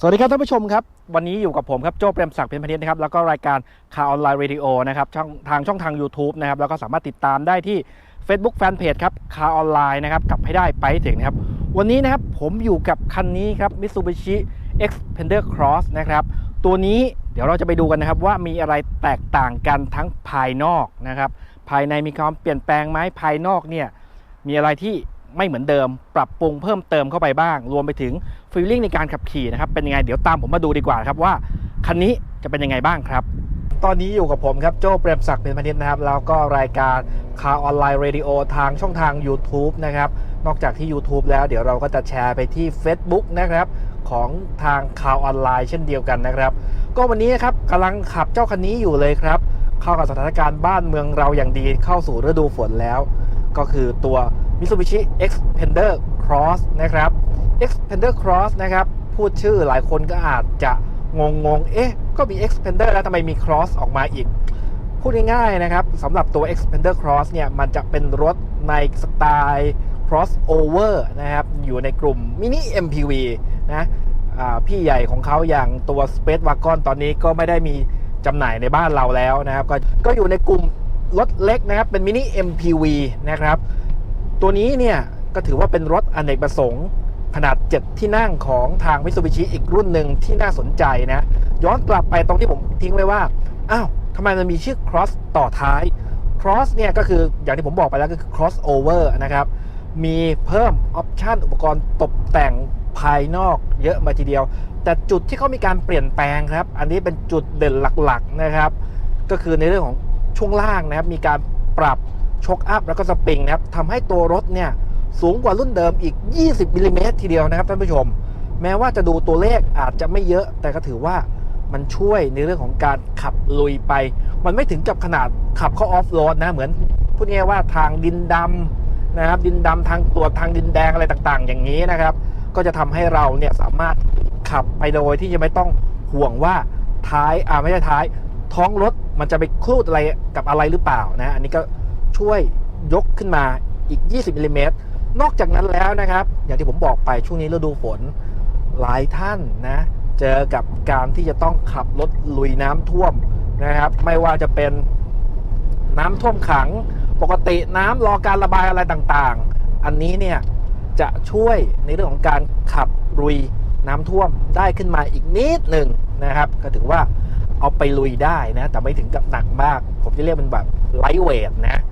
สวัสดีครับท่านผู้ชมครับ วันนี้อยู่กับผมครับโจ้เปรมศักดิ์เพ็ญพนิษฐ์นะครับแล้วก็รายการข่าวออนไลน์เรดิโอนะครับทางช่องทาง YouTube นะครับแล้วก็สามารถติดตามได้ที่ Facebook Fanpage ครับข่าวออนไลน์นะครับกลับให้ได้ไปถึงนะครับ วันนี้นะครับผมอยู่กับคันนี้ครับ Mitsubishi Xpander Cross นะครับตัวนี้เดี๋ยวเราจะไปดูกันนะครับว่ามีอะไรแตกต่างกันทั้งภายนอกนะครับภายในมีความเปลี่ยนแปลงไหมภายนอกเนี่ยมีอะไรที่ ไม่เหมือนเดิม ปรับปรุงเพิ่มเติมเข้าไปบ้าง รวมไปถึงฟีลลิ่งในการขับขี่นะครับเป็นยังไงเดี๋ยวตามผมมาดูดีกว่าครับว่าคันนี้จะเป็นยังไงบ้างครับ ตอนนี้อยู่กับผมครับโจ้เปรมศักดิ์เป็นพนิษฐ์นะครับ แล้วก็รายการข่าวออนไลน์เรดิโอทางช่องทาง YouTube นะครับ นอกจากที่ YouTube แล้วเดี๋ยวเราก็จะแชร์ไปที่ Facebook นะครับของทางข่าวออนไลน์เช่นเดียวกันนะครับ ก็วันนี้ครับกำลังขับเจ้าคันนี้อยู่เลยครับ เข้ากับสถานการณ์บ้านเมืองเราอย่างดีเข้าสู่ฤดูฝนแล้ว ก็คือตัว Mitsubishi Xpander Cross นะครับ Xpander Cross นะครับ พูดชื่อหลายคนก็อาจจะงงงเอ๊ะ ก็มี Xpander แล้วทำไมมี Cross ออกมาอีก พูดง่ายๆนะครับสำหรับตัว Xpander Cross เนี่ย มันจะเป็นรถในสไตล์ crossover นะครับ อยู่ในกลุ่ม mini MPV นะพี่ใหญ่ของเขาอย่างตัว Space Wagon ตอนนี้ก็ไม่ได้มีจำหน่ายในบ้านเราแล้วนะครับ ก็ก็อยู่ในกลุ่มรถเล็กนะครับ เป็น mini MPV นะครับ ตัวนี้เนี่ยก็ถือว่าเป็นรถอเนกประสงค์ ขนาด 7 ที่นั่งของทาง Mitsubishi อีกรุ่นหนึ่งที่น่าสนใจนะ ย้อนกลับไปตรงที่ผมทิ้งไว้ว่า อ้าวทำไมมันมีชื่อ cross ต่อท้าย cross เนี่ยก็คืออย่างที่ผมบอกไปแล้วก็คือ crossover นะครับ มีเพิ่มออปชันอุปกรณ์ตกแต่งภายนอกเยอะมาทีเดียว แต่จุดที่เขามีการเปลี่ยนแปลงครับ อันนี้เป็นจุดเด่นหลักๆนะครับ ก็คือในเรื่องของช่วงล่างนะครับ มีการปรับ ช็อคอัพแล้วก็สปริงนะครับทำให้ตัวรถเนี่ยสูงกว่ารุ่นเดิมอีก 20มิลลิเมตรทีเดียวนะครับท่านผู้ชม แม้ว่าจะดูตัวเลขอาจจะไม่เยอะ แต่ก็ถือว่ามันช่วยในเรื่องของการขับลุยไป มันไม่ถึงกับขนาดขับเข้าออฟโรดนะ เหมือนพูดง่ายว่าทางดินดำนะครับ ดินดำทางตัวทางดินแดงอะไรต่างๆ อย่างนี้นะครับ ก็จะทำให้เราเนี่ยสามารถขับไปโดยที่จะไม่ต้องห่วงว่าท้ายอ่าไม่ใช่ท้าย ท้องรถมันจะไปคลูดอะไรกับอะไรหรือเปล่านะ อันนี้ก็ ช่วยยกขึ้นมาอีก 20มิลลิเมตรนอกจากนั้นแล้วนะครับ อย่างที่ผมบอกไปช่วงนี้ฤดูฝนหลายท่านนะเจอกับการที่จะต้องขับรถลุยน้ำท่วมนะครับ ไม่ว่าจะเป็นน้ำท่วมขังปกติน้ำรอการระบายอะไรต่างๆ อันนี้เนี่ยจะช่วยในเรื่องของการขับลุยน้ำท่วมได้ขึ้นมาอีกนิดหนึ่งนะครับ ก็ถือว่าเอาไปลุยได้นะ แต่ไม่ถึงกับหนักมาก ผมจะเรียกเป็นแบบไลท์เวทนะ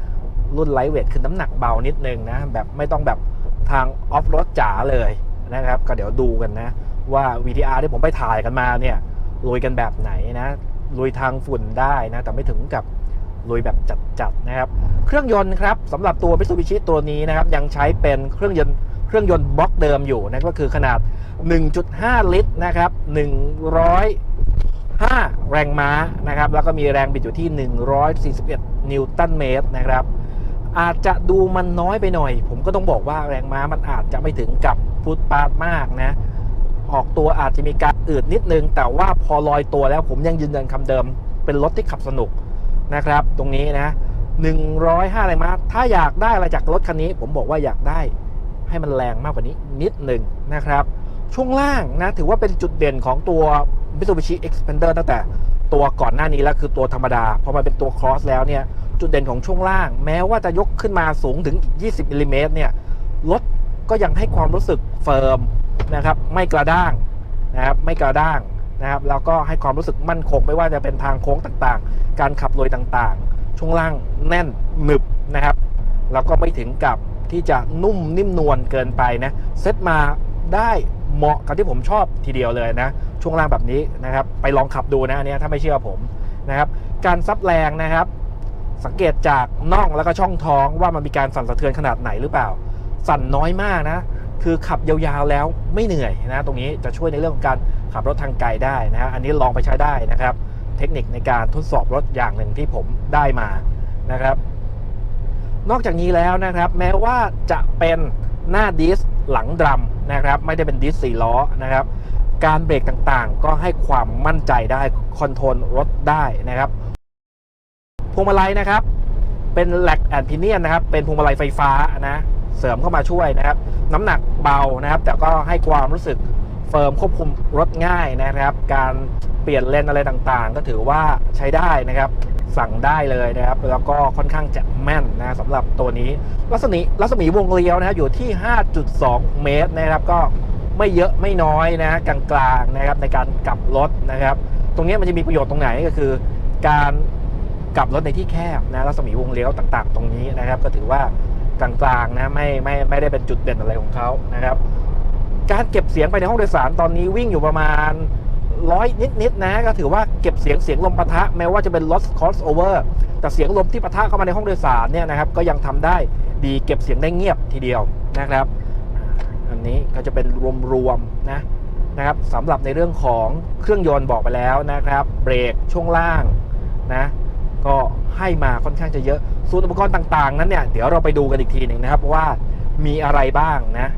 รุ่นไลท์เวทคือน้ำหนักเบานิดนึงนะ แบบไม่ต้องแบบทางออฟรถจ๋าเลยนะครับ ก็เดี๋ยวดูกันนะ ว่า VTR ที่ผมไปถ่ายกันมาเนี่ยลุยกันแบบไหนนะลุยทางฝุ่นได้นะ แต่ไม่ถึงกับลุยแบบจัดๆนะครับ เครื่องยนต์ครับสำหรับตัว Mitsubishi ตัวนี้นะครับ ยังใช้เป็นเครื่องยนต์เครื่องยนต์บล็อกเดิมอยู่นะก็คือขนาด 1.5 ลิตรนะครับ 105 แรงม้านะครับ แล้วก็มีแรงบิดอยู่ที่ 141 นิวตันเมตรนะครับ อาจจะดูมันน้อยไปหน่อย ผมก็ต้องบอกว่าแรงม้ามันอาจจะไม่ถึงกับฟุตปาดมากนะ ออกตัวอาจจะมีการอืดนิดนึง แต่ว่าพอลอยตัวแล้วผมยังยืนยันคำเดิม เป็นรถที่ขับสนุกนะครับ ตรงนี้นะ 105แรงม้าถ้าอยากได้อะไรจากรถคันนี้ ผมบอกว่าอยากได้ให้มันแรงมากกว่านี้นิดหนึ่งนะครับ ช่วงล่างนะถือว่าเป็นจุดเด่นของตัว Mitsubishi Xpander ตั้งแต่ตัวก่อนหน้านี้แล้วคือตัวธรรมดาพอมาเป็นตัว Cross แล้วเนี่ย จุดเด่นของช่วงล่าง แม้ว่าจะยกขึ้นมาสูงถึงอีก 20มิลลิเมตรเนี่ยรถก็ยังให้ความรู้สึกเฟิร์มนะครับไม่กระด้างนะครับไม่กระด้างนะครับแล้วก็ให้ความรู้สึกมั่นคงไม่ว่าจะเป็นทางโค้งต่างๆ การขับโดยต่างๆ ช่วงล่างแน่นหนึบนะครับแล้วก็ไม่ถึงกับที่จะนุ่มนิ่มนวลเกินไปนะเซตมาได้เหมาะกับที่ผมชอบทีเดียวเลยนะ ช่วงล่างแบบนี้นะครับ ไปลองขับดูนะอันนี้ถ้าไม่เชื่อผมนะครับ การซับแรงนะครับ สังเกตจากน่องแล้วก็ช่องท้องว่ามันมีการสั่นสะเทือนขนาดไหนหรือเปล่า สั่นน้อยมากนะ คือขับยาวๆแล้วไม่เหนื่อยนะ ตรงนี้จะช่วยในเรื่องของการขับรถทางไกลได้นะฮะอันนี้ลองไปใช้ได้นะครับ เทคนิคในการทดสอบรถอย่างหนึ่งที่ผมได้มานะครับ นอกจากนี้แล้วนะครับ แม้ว่าจะเป็นหน้าดิสหลังดรัมนะครับ ไม่ได้เป็นดิสสี่ล้อนะครับ การเบรกต่างๆ ก็ให้ความมั่นใจได้คอนโทรลรถได้นะครับ พวงมาลัยนะครับ เป็นแลกแอนพิเนียนนะครับ เป็นพวงมาลัยไฟฟ้านะเสริมเข้ามาช่วยนะครับ น้ำหนักเบานะครับ แต่ก็ให้ความรู้สึกเฟิร์มควบคุมรถง่ายนะครับ การเปลี่ยนเลนอะไรต่างๆ ก็ถือว่าใช้ได้นะครับ สั่งได้เลยนะครับ แล้วก็ค่อนข้างจะแม่นนะสำหรับตัวนี้รัศมีรัศมีวงเลี้ยวนะครับอยู่ที่ 5.2 เมตรนะครับ ก็ไม่เยอะไม่น้อยนะกลางๆนะครับในการกลับรถนะครับ ตรงนี้มันจะมีประโยชน์ตรงไหนก็คือ การ กลับรถในที่แคบนะรัศมีวงเลี้ยวต่างๆ ตรงนี้นะครับ ก็ถือว่ากลางๆนะไม่ไม่ไม่ได้เป็นจุดเด่นอะไรของเขานะครับ การเก็บเสียงไปในห้องโดยสารตอนนี้วิ่งอยู่ประมาณร้อยนิดๆนะก็ถือว่าเก็บเสียงเสียงลมปะทะแม้ว่าจะเป็น loss cross over แต่เสียงลมที่ปะทะเข้ามาในห้องโดยสารเนี่ยนะครับ ก็ยังทำได้ดีเก็บเสียงได้เงียบทีเดียวนะครับ อันนี้ก็จะเป็นรวมๆนะนะครับสำหรับในเรื่องของเครื่องยนต์บอกไปแล้วนะครับ เบรกช่วงล่างนะ ก็ให้มาค่อนข้างจะเยอะส่วนอุปกรณ์ต่างๆ นั้นเนี่ยเดี๋ยวเราไปดูกันอีกทีหนึ่งนะครับว่ามีอะไรบ้างนะ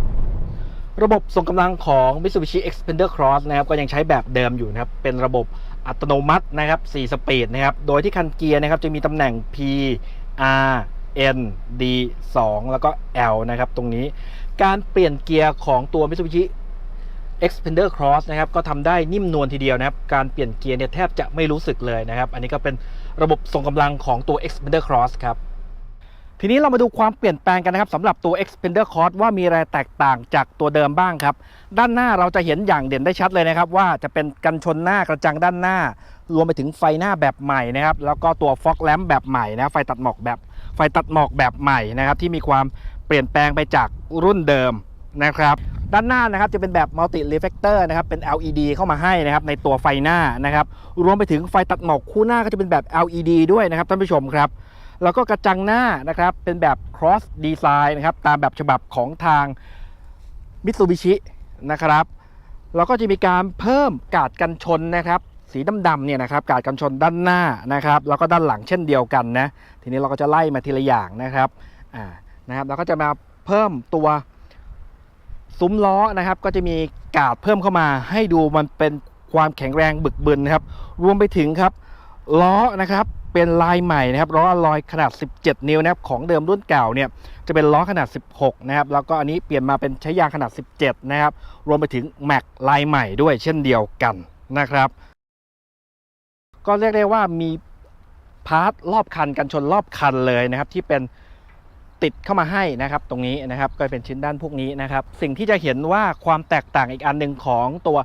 ระบบส่งกำลังของ Mitsubishi Xpander Cross นะครับก็ยังใช้แบบเดิมอยู่นะครับ เป็นระบบอัตโนมัตินะครับ 4 สปีดนะครับ โดยที่คันเกียร์นะครับจะมีตำแหน่ง P R N D 2แล้วก็ L นะครับตรงนี้การเปลี่ยนเกียร์ของตัว Mitsubishi Xpander Cross นะครับก็ทำได้นิ่มนวลทีเดียวนะครับ การเปลี่ยนเกียร์เนี่ยแทบจะไม่รู้สึกเลยนะครับ อันนี้ก็เป็น ระบบส่งกำลังของตัว Xpander Cross ครับทีนี้เรามาดูความเปลี่ยนแปลงกันนะครับสำหรับตัว Xpander Cross ว่ามีอะไรแตกต่างจากตัวเดิมบ้างครับ ด้านหน้าเราจะเห็นอย่างเด่นได้ชัดเลยนะครับ ว่าจะเป็นกันชนหน้ากระจังด้านหน้า รวมไปถึงไฟหน้าแบบใหม่นะครับ แล้วก็ตัวฟอกแลมแบบใหม่นะไฟตัดหมอกแบบไฟตัดหมอกแบบใหม่นะครับ ที่มีความเปลี่ยนแปลงไปจากรุ่นเดิมนะครับ ด้านหน้านะครับจะเป็นแบบ multi reflector นะครับเป็น LED เข้ามาให้นะครับในตัวไฟหน้านะครับรวมไปถึงไฟตัดหมอกคู่หน้าก็จะเป็นแบบ LED ด้วยนะครับท่านผู้ชมครับแล้วก็กระจังหน้านะครับเป็นแบบ cross design นะครับตามแบบฉบับของทาง Mitsubishi นะครับแล้วก็จะมีการเพิ่มกาดกันชนนะครับสีดำๆเนี่ยนะครับกาดกันชนด้านหน้านะครับแล้วก็ด้านหลังเช่นเดียวกันนะทีนี้เราก็จะไล่มาทีละอย่างนะครับอ่านะครับแล้วก็จะมาเพิ่มตัว ซุ้มล้อนะครับ ก็จะมีกาดเพิ่มเข้ามา ให้ดูมันเป็นความแข็งแรงบึกบึนนะครับ รวมไปถึงครับล้อนะครับเป็นลายใหม่นะครับล้อลอยขนาด 17 นิ้วนะครับของเดิมรุ่นเก่าเนี่ยจะเป็นล้อขนาด 16 นะครับ แล้วก็อันนี้เปลี่ยนมาเป็นใช้ยางขนาด 17 นะครับ รวมไปถึงแม็กลายใหม่ด้วยเช่นเดียวกันนะครับ ก็เรียกได้ว่ามีพาร์ทรอบคันกันชนรอบคันเลยนะครับ ที่เป็น ติดเข้ามาให้นะครับตรงนี้นะครับก็เป็นชิ้นด้านพวกนี้นะครับ สิ่งที่จะเห็นว่าความแตกต่างอีกอันหนึ่งของตัว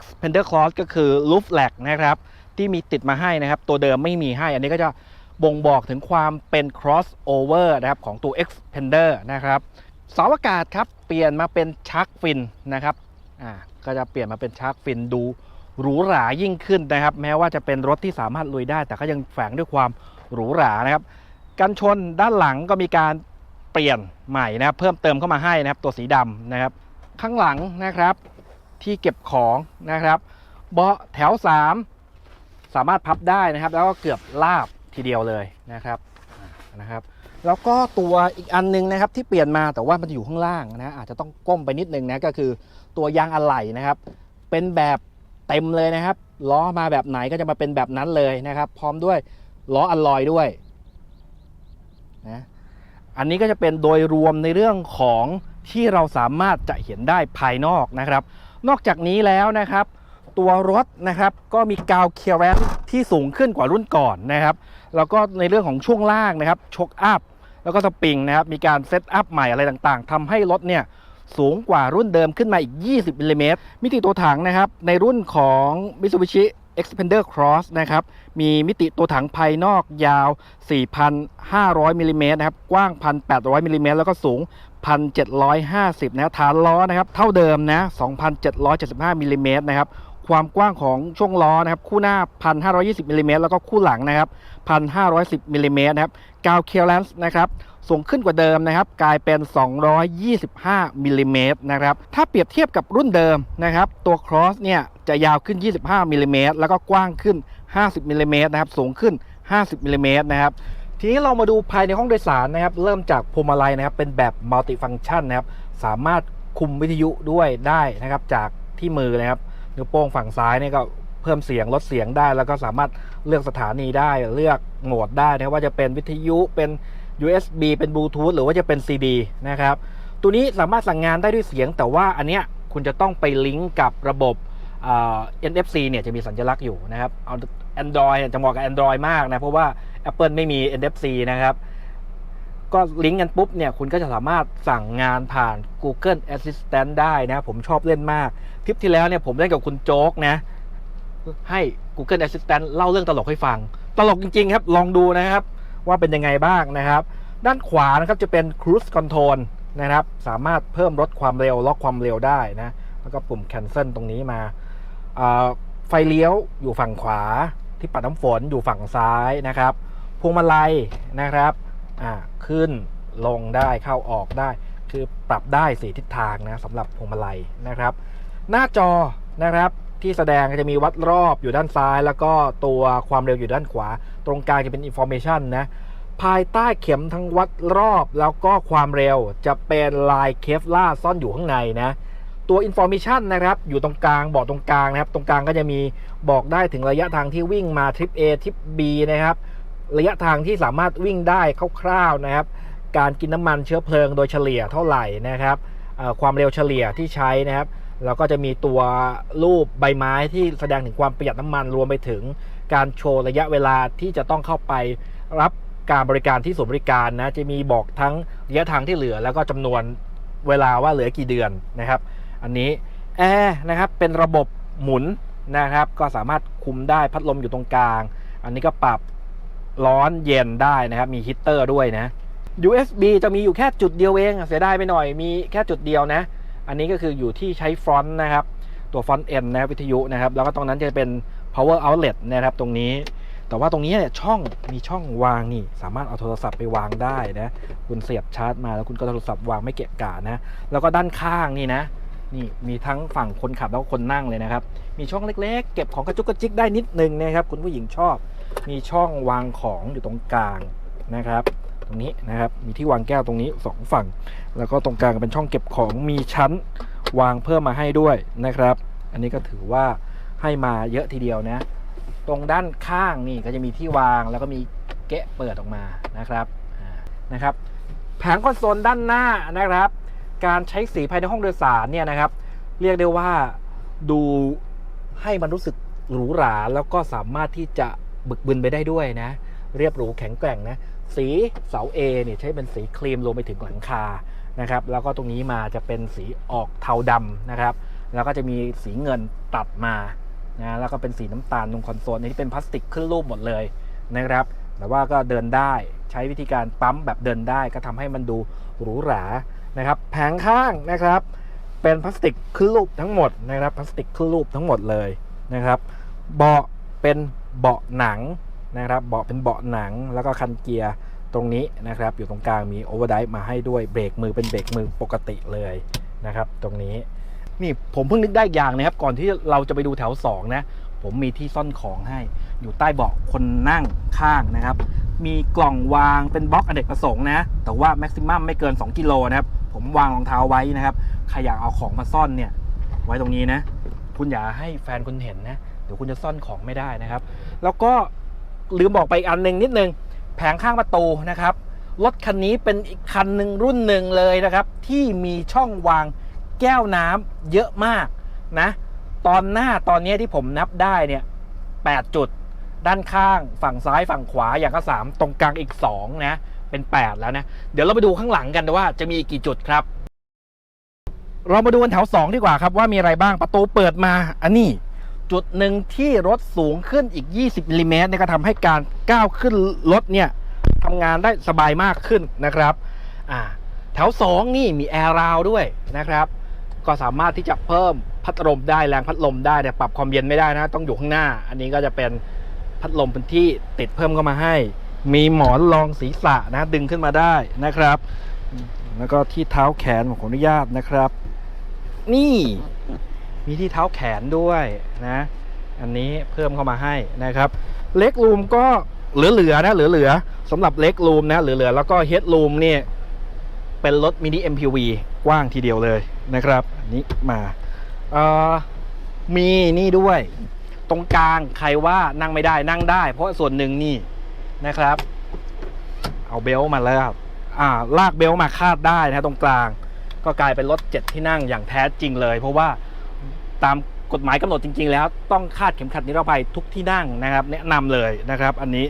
Xpander Cross ก็คือ Roof Rack นะครับที่มีติดมาให้นะครับ ตัวเดิมไม่มีให้ อันนี้ก็จะบ่งบอกถึงความเป็น crossover นะครับของตัว Xpander นะครับเสาอากาศครับเปลี่ยนมาเป็นชักฟินนะครับอ่าก็จะเปลี่ยนมาเป็นชักฟินดูหรูหรายิ่งขึ้นนะครับ แม้ว่าจะเป็นรถที่สามารถลุยได้ แต่ก็ยังแฝงด้วยความหรูหรานะครับกันชนด้านหลังก็มีการ ปลี่ยนใหม่นะครับเพิ่มเติมเข้ามาให้นะครับตัวสีดำนะครับ ข้างหลังนะครับที่เก็บของนะครับเบาะแถว 3 สามารถพับได้นะครับ แล้วก็เกือบลาบทีเดียวเลยนะครับนะครับ แล้วก็ตัวอีกอันนึงนะครับที่เปลี่ยนมาแต่ว่ามันอยู่ข้างล่างนะอาจจะต้องก้มไปนิดนึงนะก็คือตัวยางอะไหล่นะครับ เป็นแบบเต็มเลยนะครับล้อมาแบบไหนก็จะมาเป็นแบบนั้นเลยนะครับ พร้อมด้วยล้ออัลลอยด้วยนะ อันนี้ก็จะเป็นโดยรวมในเรื่องของที่เราสามารถจะเห็นได้ภายนอกนะครับ นอกจากนี้แล้วนะครับ ตัวรถนะครับก็มีกาวเคียร์แรนที่สูงขึ้นกว่ารุ่นก่อนนะครับ แล้วก็ในเรื่องของช่วงล่างนะครับชกอัพแล้วก็สปริงนะครับมีการเซตอัพใหม่อะไรต่างๆทำให้รถเนี่ยสูงกว่ารุ่นเดิมขึ้นมาอีก 20มิลลิเมตรมิติตัวถังนะครับในรุ่นของ Mitsubishi Xpander Cross นะครับ มีมิติตัวถังภายนอกยาว 4,500มิลลิเมตรนะครับ กว้าง 1,800มิลลิเมตรแล้วก็สูง 1,750นะครับฐานล้อนะครับ เท่าเดิมนะ 2,775มิลลิเมตรนะครับ ความกว้างของช่วงล้อนะครับ คู่หน้า 1,520มิลลิเมตรแล้วก็คู่หลังนะครับ 1,510มิลลิเมตรนะครับกาวเคลียร์แลนซ์นะครับ สูงขึ้นกว่าเดิมนะครับ กลายเป็น 225มิลลิเมตรนะครับ ถ้าเปรียบเทียบกับรุ่นเดิมนะครับ ตัว Cross เนี่ยจะยาวขึ้น 25มิลลิเมตรแล้วก็กว้างขึ้น 50มิลลิเมตรนะครับ สูงขึ้น 50มิลลิเมตรนะครับ ทีนี้เรามาดูภายในห้องโดยสารนะครับ เริ่มจากพวงมาลัยนะครับ เป็นแบบมัลติฟัง c t ชันนะครับ สามารถคุมวิทยุด้วยได้นะครับ จากที่มือนะครับ นิ้วโป้งฝั่งซ้ายเนี่ยก็เพิ่มเสียงลดเสียงได้ แล้วก็สามารถเลือกสถานีได้เลือกโหมดได้นะว่าจะเป็นวิทยุเป็น USB เป็นบลูทูธหรือว่าจะเป็น CD นะครับ ตัวนี้สามารถสั่งงานได้ด้วยเสียง แต่ว่าอันเนี้ยคุณจะต้องไปลิงก์กับระบบอ่า NFC เนี่ยจะมีสัญลักษณ์อยู่นะครับเอา Android เนี่ยจะเหมาะกับ Android มากนะ เพราะว่า Apple ไม่มี NFC นะครับ ก็ลิงก์กันปุ๊บเนี่ยคุณก็จะสามารถสั่งงานผ่าน Google Assistant ได้นะ ผมชอบเล่นมาก ทริปที่แล้วเนี่ยผมเล่นกับคุณโจ๊กนะ ให้ Google Assistant เล่าเรื่องตลกให้ฟัง ตลกจริง ๆ ครับ ลองดูนะครับ ว่าเป็นยังไงบ้างนะครับ ด้านขวานะครับจะเป็น Cruise Control นะครับ สามารถเพิ่มลดความเร็วล็อกความเร็วได้นะแล้วก็ปุ่ม Cancel ตรงนี้มาไฟเลี้ยวอยู่ฝั่งขวาที่ปัดน้ำฝนอยู่ฝั่งซ้ายนะครับพวงมาลัยนะครับขึ้นลงได้เข้าออกได้ คือปรับได้สีทิศทางนะสำหรับพวงมาลัยนะครับ หน้าจอนะครับที่แสดงจะมีวัดรอบอยู่ด้านซ้าย แล้วก็ตัวความเร็วอยู่ด้านขวา ตรงกลางจะเป็น information นะ ภายใต้เข็มทั้งวัดรอบแล้วก็ความเร็วจะเป็นลายเคฟล่าซ่อนอยู่ข้างในนะ ตัว information นะครับ อยู่ตรงกลางบอกตรงกลางนะครับ ตรงกลางก็จะมีบอกได้ถึงระยะทางที่วิ่งมาทริป A ทริป B นะครับ ระยะทางที่สามารถวิ่งได้คร่าวๆนะครับ การกินน้ำมันเชื้อเพลิงโดยเฉลี่ยเท่าไหร่นะครับความเร็วเฉลี่ยที่ใช้นะครับแล้วก็จะมีตัวรูปใบไม้ที่แสดงถึงความประหยัดน้ำมันรวมไปถึง การโชว์ระยะเวลาที่จะต้องเข้าไปรับการบริการที่ศูนย์บริการนะจะมีบอกทั้งระยะทางที่เหลือ แล้วก็จำนวนเวลาว่าเหลือกี่เดือนนะครับ อันนี้แอร์นะครับเป็นระบบหมุนนะครับ ก็สามารถคุมได้พัดลมอยู่ตรงกลาง อันนี้ก็ปรับร้อนเย็นได้นะครับมีฮีตเตอร์ด้วยนะ USB จะมีอยู่แค่จุดเดียวเองเสียดายไปหน่อยมีแค่จุดเดียวนะ อันนี้ก็คืออยู่ที่ใช้ฟรอนต์นะครับ ตัวฟรอนต์ N นะครับวิทยุนะครับ แล้วก็ตรงนั้นจะเป็น power outlet นะครับตรงนี้ แต่ว่าตรงนี้เนี่ยช่องมีช่องวางนี่ สามารถเอาโทรศัพท์ไปวางได้นะคุณเสียบชาร์จมาแล้วคุณก็โทรศัพท์วางไม่เกะกะนะ แล้วก็ด้านข้างนี่นะนี่มีทั้งฝั่งคนขับแล้วก็คนนั่งเลยนะครับ มีช่องเล็กๆ เก็บของกระจุกกระจิกได้นิดนึงนะครับ คุณผู้หญิงชอบ มีช่องวางของอยู่ตรงกลางนะครับ ตรงนี้นะครับ มีที่วางแก้วตรงนี้สองฝั่ง แล้วก็ตรงกลางเป็นช่องเก็บของ มีชั้นวางเพิ่มมาให้ด้วยนะครับ อันนี้ก็ถือว่า ให้มาเยอะทีเดียวนะ ตรงด้านข้างนี่ก็จะมีที่วางแล้วก็มีเกะเปิดออกมานะครับอ่านะครับ แผงคอนโซลด้านหน้านะครับ การใช้สีภายในห้องโดยสารเนี่ยนะครับ เรียกได้ว่าดูให้มันรู้สึกหรูหราแล้วก็สามารถที่จะบึกบึนไปได้ด้วยนะ เรียบหรูแข็งแกร่งนะ สีเสา A เนี่ยใช้เป็นสีครีมรวมไปถึงหลังคานะครับ แล้วก็ตรงนี้มาจะเป็นสีออกเทาดำนะครับ แล้วก็จะมีสีเงินตัดมา นะแล้วก็เป็นสีน้ำตาลตรงคอนโซลนี้เป็นพลาสติกขึ้นรูปหมดเลยนะครับแต่ว่าก็เดินได้ใช้วิธีการปั๊มแบบเดินได้ก็ทำให้มันดูหรูหรานะครับแผงข้างนะครับเป็นพลาสติกขึ้นรูปทั้งหมดนะครับพลาสติกขึ้นรูปทั้งหมดเลยนะครับเบาะเป็นเบาะหนังนะครับเบาะเป็นเบาะหนังแล้วก็คันเกียร์ตรงนี้นะครับอยู่ตรงกลางมีโอเวอร์ไดมาให้ด้วยเบรกมือเป็นเบรกมือปกติเลยนะครับตรงนี้ นี่ผมเพิ่งนึกได้อย่างนะครับ ก่อนที่เราจะไปดูแถว 2 นะ ผมมีที่ซ่อนของให้ อยู่ใต้เบาะคนนั่งข้างนะครับ มีกล่องวางเป็นบล็อกอเนกประสงค์นะ แต่ว่าแม็กซิมัมไม่เกิน 2 กิโลนะครับ ผมวางรองเท้าไว้นะครับ ใครอยากเอาของมาซ่อนเนี่ย ไว้ตรงนี้นะ คุณอย่าให้แฟนคุณเห็นนะ เดี๋ยวคุณจะซ่อนของไม่ได้นะครับ แล้วก็ลืมบอกไปอีกอันหนึ่งนิดนึง แผงข้างประตูนะครับ รถคันนี้เป็นอีกคันหนึ่งรุ่นหนึ่งเลยนะครับ ที่มีช่องวาง แก้วน้ำเยอะมากนะ ตอนหน้าตอนนี้ที่ผมนับได้เนี่ย8จุด ด้านข้างฝั่งซ้ายฝั่งขวาอย่างก็3ตรงกลางอีก2นะเป็น 8 แล้วนะ เดี๋ยวเราไปดูข้างหลังกันว่าจะมีกี่จุดครับ เรามาดูกันแถว 2 ดีกว่าครับว่ามีอะไรบ้างประตูเปิดมาอันนี้จุดหนึ่งที่รถสูงขึ้นอีก 20มิลลิเมตรเนี่ยก็ทำให้การก้าวขึ้นรถเนี่ยทำงานได้สบายมากขึ้นนะครับอ่าแถว 2 นี่มีแอร์ราวด้วยนะครับ ก็สามารถที่จะเพิ่มพัดลมได้แรงพัดลมได้แต่ปรับความเย็นไม่ได้นะ ต้องอยู่ข้างหน้า อันนี้ก็จะเป็นพัดลมเป็นที่ติดเพิ่มเข้ามาให้ มีหมอนรองศีรษะนะดึงขึ้นมาได้นะครับ แล้วก็ที่เท้าแขนผมขออนุญาตนะครับ นี่มีที่เท้าแขนด้วยนะ อันนี้เพิ่มเข้ามาให้นะครับ เล็กรูมก็เหลือๆนะเหลือๆสำหรับเล็กรูมนะเหลือๆแล้วก็เฮดรูมเนี่ย เป็นรถมินิ MPV กว้างทีเดียวเลยนะครับ อันนี้มาเอ่อมีนี่ด้วย ตรงกลางใครว่านั่งไม่ได้นั่งได้ เพราะส่วนหนึ่งนี่นะครับ เอาเบลต์มาแล้วอ่าลากเบลต์มาคาดได้นะตรงกลาง ก็กลายเป็นรถ7ที่นั่งอย่างแท้จริงเลย เพราะว่าตามกฎหมายกำหนดจริง ๆ แล้วต้องคาดเข็มขัดนิรภัยทุกที่นั่งนะครับ แนะนำเลยนะครับ อันนี้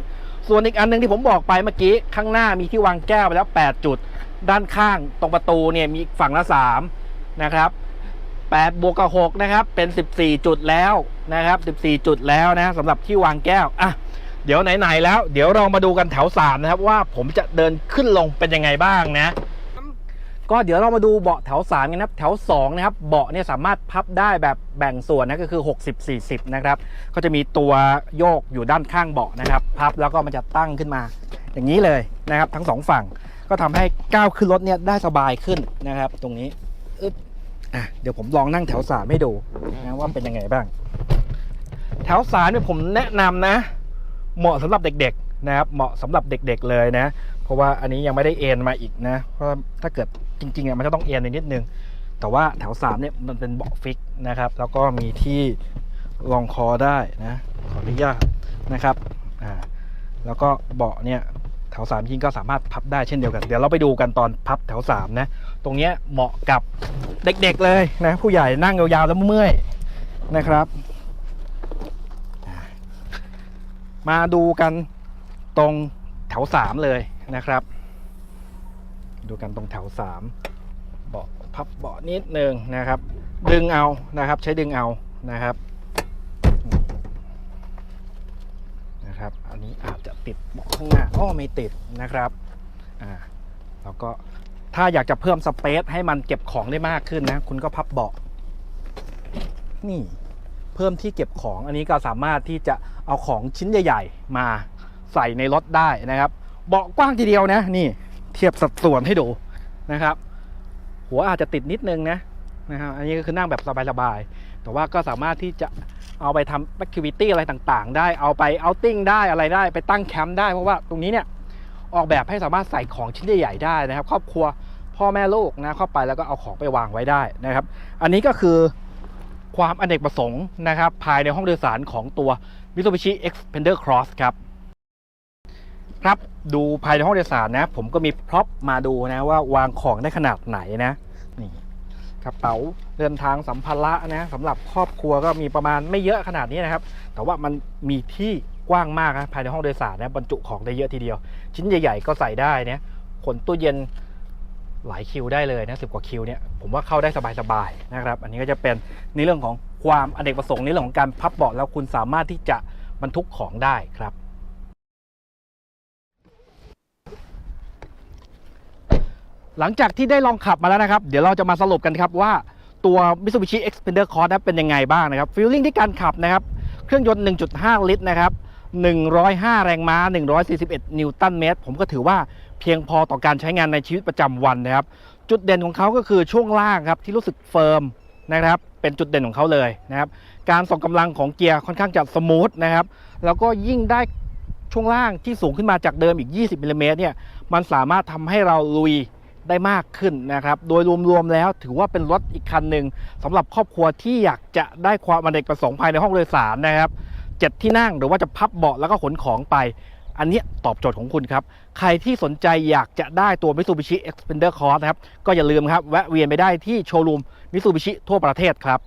ส่วนอีกอันหนึงที่ผมบอกไปเมื่อกี้ข้างหน้ามีที่วางแก้วไปแล้ว 8 จุด ด้านข้างตรงประตูเนี่ยมีฝั่งละ 3 นะครับ8บวกกับ6นะครับเป็น 14 จุดแล้วนะครับ 14 จุดแล้วนะสำหรับที่วางแก้วอะเดี๋ยวไหนๆแล้ว เดี๋ยวเรามาดูกันแถว3นะครับว่าผมจะเดินขึ้นลงเป็นยังไงบ้างนะ ก็เดี๋ยวเรามาดูเบาะแถว3กันนะครับแถว2นะครับเบาะเนี่ยสามารถพับได้แบบแบ่งส่วนนะก็คือ 60-40 นะครับ ก็จะมีตัวโยกอยู่ด้านข้างเบาะนะครับ พับแล้วก็มันจะตั้งขึ้นมา อย่างนี้เลยนะครับ ทั้งสองฝั่ง ก็ทำให้ก้าวขึ้นรถเนี่ยได้สบายขึ้นนะครับ ตรงนี้อึ๊บอะเดี๋ยวผมลองนั่งแถวสามให้ดูนะว่าเป็นยังไงบ้าง แถวสามเนี่ยผมแนะนำนะ เหมาะสำหรับเด็กๆนะครับ เหมาะสำหรับเด็กๆเลยนะ เพราะว่าอันนี้ยังไม่ได้เอ็นมาอีกนะ เพราะถ้าเกิดจริงๆอะมันจะต้องเอ็นนิดนึง แต่ว่าแถวสามเนี่ยมันเป็นเบาะฟิกนะครับ แล้วก็มีที่รองคอได้นะ ขออนุญาตนะครับอ่าแล้วก็เบาะเนี่ย แถวสามจริงก็สามารถพับได้เช่นเดียวกัน เดี๋ยวเราไปดูกันตอนพับแถวสามนะ ตรงเนี้ยเหมาะกับเด็กๆเลยนะ ผู้ใหญ่นั่งยาวๆแล้วเมื่อยนะครับ มาดูกันตรงแถวสามเลยนะครับ ดูกันตรงแถวสามเบาะพับเบาะนิดนึงนะครับ ดึงเอานะครับ ใช้ดึงเอานะครับ นะครับ อันนี้อาจจะติดเบาะข้างหน้าอ้อไม่ติดนะครับอ่าแล้วก็ถ้าอยากจะเพิ่มสเปซให้มันเก็บของได้มากขึ้นนะ คุณก็พับเบาะนี่เพิ่มที่เก็บของอันนี้ก็สามารถที่จะเอาของชิ้นใหญ่ ๆ มาใส่ในรถได้นะครับ เบาะกว้างทีเดียวนะนี่เทียบสัดส่วนให้ดูนะครับ หัวอาจจะติดนิดนึงนะนะครับอันนี้ก็คือนั่งแบบสบายๆแต่ว่าก็สามารถที่จะ เอาไปทำแอคทิวิตี้อะไรต่างๆ ได้เอาไปเอาติ้งได้อะไรได้ไปตั้งแคมป์ได้เพราะว่าตรงนี้เนี่ยออกแบบให้สามารถใส่ของชิ้นใหญ่ๆได้นะครับ ครอบครัวพ่อแม่ลูกนะเข้าไปแล้วก็เอาของไปวางไว้ได้นะครับ อันนี้ก็คือความอเนกประสงค์นะครับ ภายในห้องโดยสารของตัว Mitsubishi Xpander Cross ครับครับดูภายในห้องโดยสารนะ ผมก็มีพร็อพมาดูนะว่าวางของได้ขนาดไหนนะ ระเป๋าเดินทางสัมภาระนะสำหรับครอบครัวก็มีประมาณไม่เยอะขนาดนี้นะครับ แต่ว่ามันมีที่กว้างมากนะภายในห้องโดยสารนะบรรจุของได้เยอะทีเดียว ชิ้นใหญ่ ๆ ก็ใส่ได้เนี่ยขนตู้เย็นหลายคิวได้เลยนะสิบกว่าคิวเนี่ยผมว่าเข้าได้สบายๆนะครับ อันนี้ก็จะเป็นในเรื่องของความอเนกประสงค์ในเรื่องของการพับเบาะแล้วคุณสามารถที่จะบรรทุกของได้ครับ หลังจากที่ได้ลองขับมาแล้วนะครับ เดี๋ยวเราจะมาสรุปกันครับว่าตัว Mitsubishi Xpander Cross นะเป็นยังไงบ้างนะครับฟีลลิ่งที่การขับนะครับ เครื่องยนต์ 1.5 ลิตรนะครับ 105 แรงม้า 141 นิวตันเมตร ผมก็ถือว่าเพียงพอต่อการใช้งานในชีวิตประจำวันนะครับ จุดเด่นของเขาก็คือช่วงล่างครับที่รู้สึกเฟิร์มนะครับ เป็นจุดเด่นของเขาเลยนะครับ การส่งกำลังของเกียร์ค่อนข้างจะสมูทนะครับ แล้วก็ยิ่งได้ช่วงล่างที่สูงขึ้นมาจากเดิมอีก 20มิลลิเมตรเนี่ย มันสามารถทำให้เราลุย ได้มากขึ้นนะครับ โดยรวมๆแล้วถือว่าเป็นรถอีกคันหนึ่งสำหรับครอบครัวที่อยากจะได้ความอเนกประสงค์ภายในห้องโดยสารนะครับเจ็ดที่นั่งหรือว่าจะพับเบาะแล้วก็ขนของไป อันนี้ตอบโจทย์ของคุณครับ ใครที่สนใจอยากจะได้ตัว Mitsubishi Xpander Cross นะครับก็อย่าลืมครับแวะเวียนไปได้ที่โชว์รูม Mitsubishi ทั่วประเทศครับ